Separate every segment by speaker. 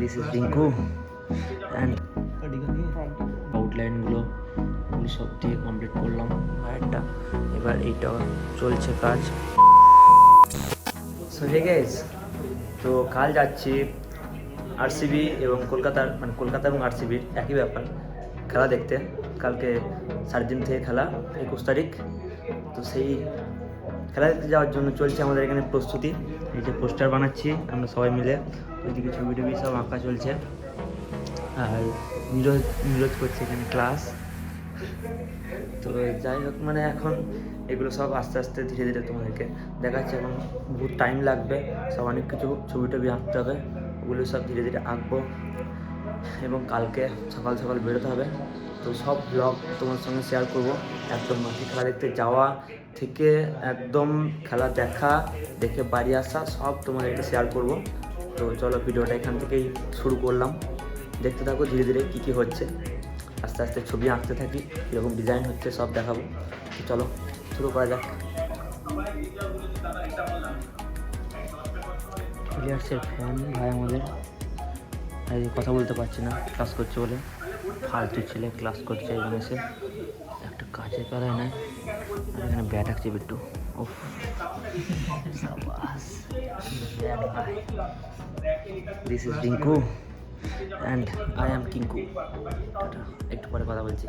Speaker 1: This is Rinku and আউটলাইনগুলো সব দিয়ে কমপ্লিট করলাম। একটা এবার এইটা চলছে কাজ। সো গেস তো কাল যাচ্ছি আরসিবি এবং কলকাতার মানে কলকাতা এবং আরসিবির একই ব্যাপার, খেলা দেখতে। কালকে সাড়ে দিন থেকে খেলা, একুশ তারিখ। তো সেই খেলা দেখতে যাওয়ার জন্য চলছে আমাদের এখানে প্রস্তুতি। এই যে পোস্টার বানাচ্ছি, আমরা সবাই মিলে। ওইদিকে ছবি টবি সব আঁকা চলছে। আর নিরোজ নিরোজ করছে এখানে ক্লাস তো যাই হোক মানে এখন এগুলো সব আস্তে আস্তে ধীরে ধীরে তোমাদেরকে দেখাচ্ছে। এখন বহুত টাইম লাগবে, সব অনেক কিছু ছবি টবি আঁকতে হবে। ওগুলো সব ধীরে ধীরে আঁকবো। এবং কালকে সকাল সকাল বেরোতে হবে। তো সব ব্লগ তোমার সঙ্গে শেয়ার করব। একদম মাঠে খেলা দেখতে যাওয়া থেকে একদম খেলা দেখা, দেখে বাড়ি আসা, সব তোমাদেরকে শেয়ার করব। তো চলো ভিডিওটা এখান থেকেই শুরু করলাম। দেখতে থাকো ধীরে ধীরে কী কী হচ্ছে। আস্তে আস্তে ছবি আঁকতে থাকি, কীরকম ডিজাইন হচ্ছে, সব দেখাবো। তো চলো শুরু করা যাক। প্লেয়ার্সের ফ্যান ভাই আমাদের। এই কথা বলতে পারছি না ক্লাস করছে বলে। ফালতু ছেলে ক্লাস করছে এখানে এসে। একটা কাজের পেলায় নেয়। এখানে ব্যাট আঁকছে বিট্টু। ওফ this is Rinku and I am Kinku একটু পরে কথা বলছি।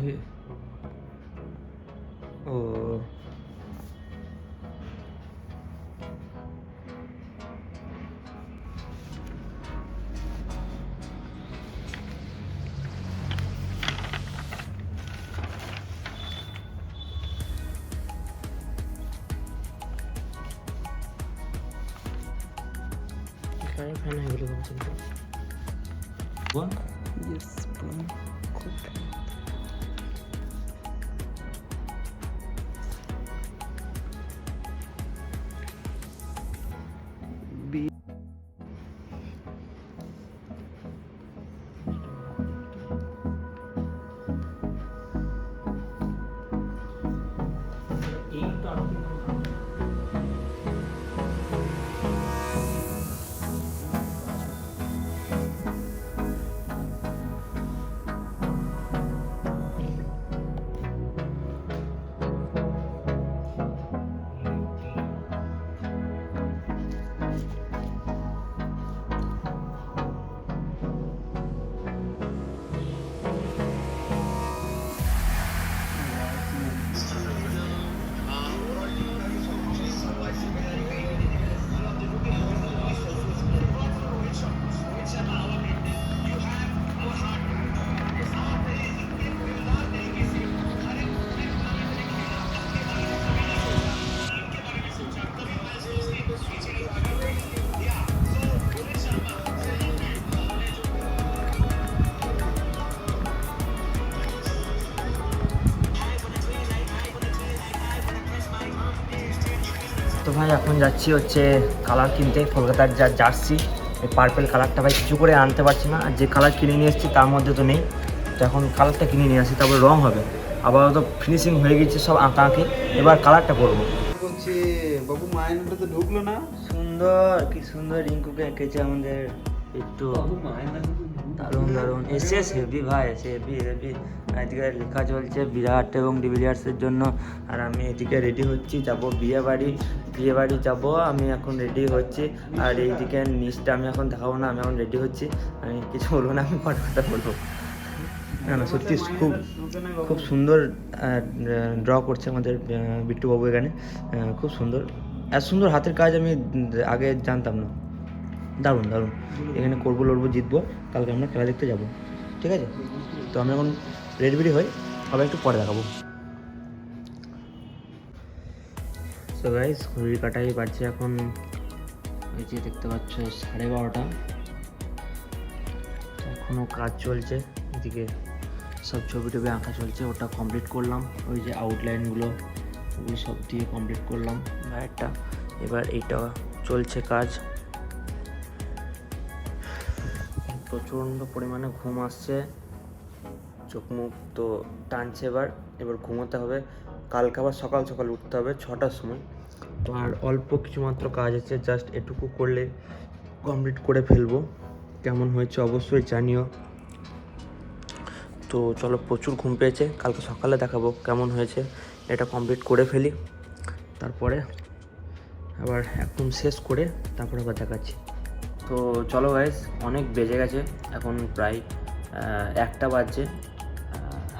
Speaker 1: here. Oh. I'm not able to go to
Speaker 2: Yes, bro. Cool. B.
Speaker 1: তো ভাই এখন যাচ্ছি হচ্ছে কালার কিনতে কলকাতার যা জার্সি এই পার্পেল কালারটা ভাই কিছু করে আনতে পারছি না। আর যে কালার কিনে নিয়ে এসেছি তার মধ্যে তো নেই। তো এখন কালারটা কিনে নিয়ে আসি তারপরে রং হবে। আপাতত ফিনিশিং হয়ে গেছে সব আঁকা আঁকি। এবার কালারটা করব
Speaker 2: করছে বাবু মায়নাটা তো ঢুকলো না?
Speaker 1: সুন্দর কি সুন্দর রিঙ্কুকে এঁকেছে আমাদের একটু।
Speaker 2: বাবু মায়না কিন্তু
Speaker 1: দারুণ দারুণ। এসএস হেভি ভাই এসে হেভি হেভি। এদিকে লেখা চলছে বিরাট এবং ডিভিলিয়ার্সের জন্য। আর আমি এদিকে রেডি হচ্ছি যাব বিয়ে বাড়ি বিয়ে বাড়ি যাব আমি এখন রেডি হচ্ছি। আর এইদিকে নিচটা আমি এখন দেখাবো না আমি এখন রেডি হচ্ছি। আমি কিছু বলব না আমি পরে কথা বলব। না না সত্যি খুব খুব সুন্দর ড্র করছে আমাদের আহ, বিট্টু বাবু এখানে খুব সুন্দর। এত সুন্দর হাতের কাজ আমি আগে জানতাম না। দারুণ দারুণ। এখানে করব, লড়বো, জিতবো, কালকে আমরা খেলা দেখতে যাব। ঠিক আছে? তো আমি এখন রেডি হই আবার একটু পরে দেখাবো। সো গাইস ঘড়ির কাটাই বাজছে এখন। এই যে দেখতে পাচ্ছ, সাড়ে বারোটা। এখনও কাজ চলছে, এদিকে সব ছবি টবি আঁকা চলছে, ওটা কমপ্লিট করলাম। ওই যে আউটলাইনগুলো ওগুলো সব দিয়ে কমপ্লিট করলাম। বাইরটা এবার এইটা চলছে কাজ। প্রচণ্ড পরিমাণে ঘুম আসছে। চোখ মুখ তো টানছে এবার। এবার ঘুমোতে হবে। কালকে আবার সকাল সকাল উঠতে হবে, ছটার সময়। তো আর অল্প কিছু মাত্র কাজ আছে জাস্ট এটুকু করলে কমপ্লিট করে ফেলব। কেমন হয়েছে অবশ্যই জানিও। তো চলো প্রচুর ঘুম পেয়েছে, কালকে সকালে দেখাবো কেমন হয়েছে। এটা কমপ্লিট করে ফেলি। তারপরে আবার একদম শেষ করে তারপরে আবার দেখাচ্ছি। তো চলো গাইস অনেক বেজে গেছে, এখন প্রায় একটা বাজছে।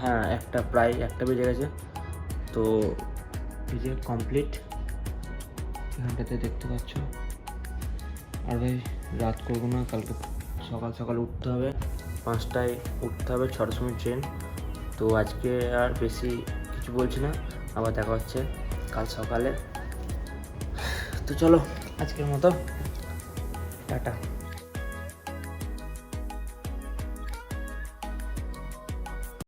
Speaker 1: হ্যাঁ একটা, প্রায় একটা বেজে গেছে। তো যে কমপ্লিট এখানটাতে দেখতে পাচ্ছ। আর ভাই, রাত করব না, কালকে সকাল সকাল উঠতে হবে। পাঁচটায় উঠতে হবে, ছটার সময় ট্রেন তো আজকে আর বেশি কিছু বলছি না, আবার দেখা হচ্ছে কাল সকালে। তো চলো, আজকের মতো। টাটা।